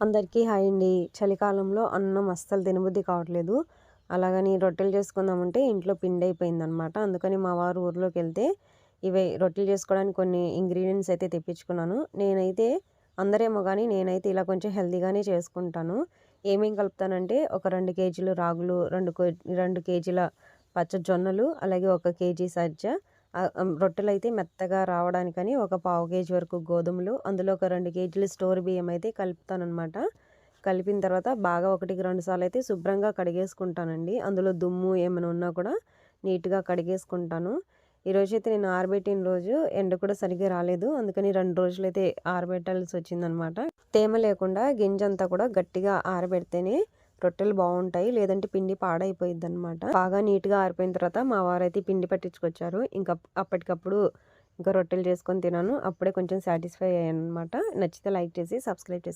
అందరికీ హాయ్ అండి. చలికాలంలో అన్నం అస్సలు తినబుద్ధి కావట్లేదు. అలాగని రొట్టెలు చేసుకుందామంటే ఇంట్లో పిండి అయిపోయిందనమాట. అందుకని మా వారు ఊర్లోకి వెళ్తే ఇవే రొట్టెలు చేసుకోవడానికి కొన్ని ఇంగ్రీడియంట్స్ అయితే తెప్పించుకున్నాను. నేనైతే అందరేమో కానీ నేనైతే ఇలా కొంచెం హెల్తీగానే చేసుకుంటాను. ఏమేం కలుపుతానంటే ఒక రెండు కేజీలు రాగులు రెండు రెండు కేజీల పచ్చ జొన్నలు అలాగే ఒక కేజీ సజ్జ రొట్టెలు అయితే మెత్తగా రావడానికని ఒక పావు కేజీ వరకు గోధుమలు అందులో ఒక రెండు కేజీలు స్టోర్ బియ్యం అయితే కలుపుతానమాట కలిపిన తర్వాత బాగా ఒకటికి రెండు సార్లు అయితే శుభ్రంగా కడిగేసుకుంటానండి. అందులో దుమ్ము ఏమైనా ఉన్నా కూడా నీట్గా కడిగేసుకుంటాను. ఈరోజు అయితే నేను ఆరబెట్టిన రోజు ఎండ కూడా సరిగ్గా రాలేదు. అందుకని రెండు రోజులు అయితే ఆరబెట్టాల్సి వచ్చిందనమాట తేమ లేకుండా గింజ అంతా కూడా గట్టిగా ఆరబెడితేనే రొట్టెలు బాగుంటాయి. లేదంటే పిండి పాడైపోయింది అనమాట బాగా నీట్గా ఆరిపోయిన తర్వాత మా వారైతే పిండి పట్టించుకొచ్చారు. ఇంకా అప్పటికప్పుడు ఇంకా రొట్టెలు చేసుకొని తినాను అప్పుడే కొంచెం సాటిస్ఫై అయ్యాను అనమాట నచ్చితే లైక్ చేసి సబ్స్క్రైబ్ చేసుకోండి